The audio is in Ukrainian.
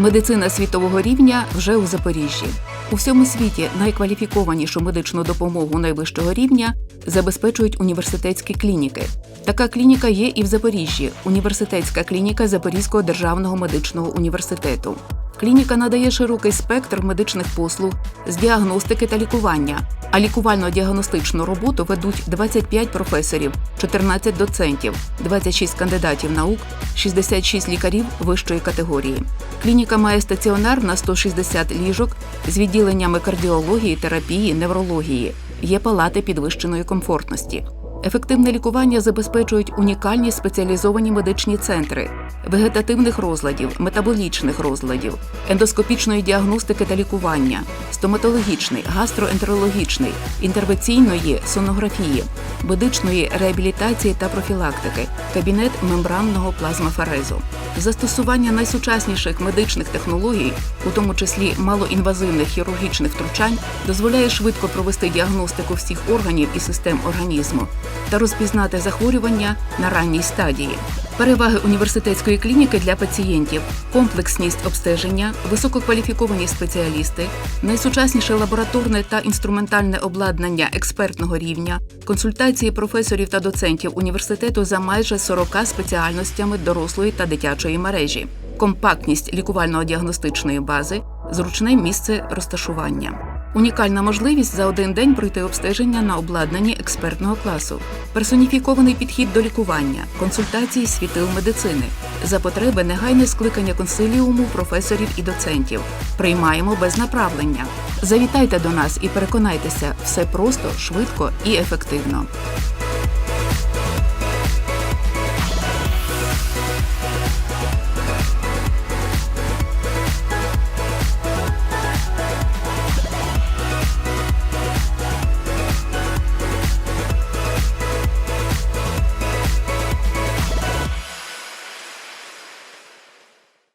Медицина світового рівня вже у Запоріжжі. У всьому світі найкваліфікованішу медичну допомогу найвищого рівня забезпечують університетські клініки. Така клініка є і в Запоріжжі університетська клініка Запорізького державного медичного університету. Клініка надає широкий спектр медичних послуг з діагностики та лікування, а лікувально-діагностичну роботу ведуть 25 професорів, 14 доцентів, 26 кандидатів наук, 66 лікарів вищої категорії. Клініка має стаціонар на 160 ліжок з відділеннями кардіології, терапії, неврології. Є палати підвищеної комфортності. Ефективне лікування забезпечують унікальні спеціалізовані медичні центри вегетативних розладів, метаболічних розладів, ендоскопічної діагностики та лікування, стоматологічний, гастроентерологічний, інтервенційної сонографії, медичної реабілітації та профілактики, кабінет мембранного плазмаферезу. Застосування найсучасніших медичних технологій, у тому числі малоінвазивних хірургічних втручань, дозволяє швидко провести діагностику всіх органів і систем організму та розпізнати захворювання на ранній стадії. Переваги університетської клініки для пацієнтів: комплексність обстеження, висококваліфіковані спеціалісти, найсучасніше лабораторне та інструментальне обладнання експертного рівня, консультації професорів та доцентів університету за майже 40 спеціальностями дорослої та дитячої мережі, компактність лікувально-діагностичної бази, зручне місце розташування. Унікальна можливість за один день пройти обстеження на обладнанні експертного класу, персоніфікований підхід до лікування, консультації світил медицини, за потреби негайне скликання консиліуму професорів і доцентів. Приймаємо без направлення. Завітайте до нас і переконайтеся, все просто, швидко і ефективно.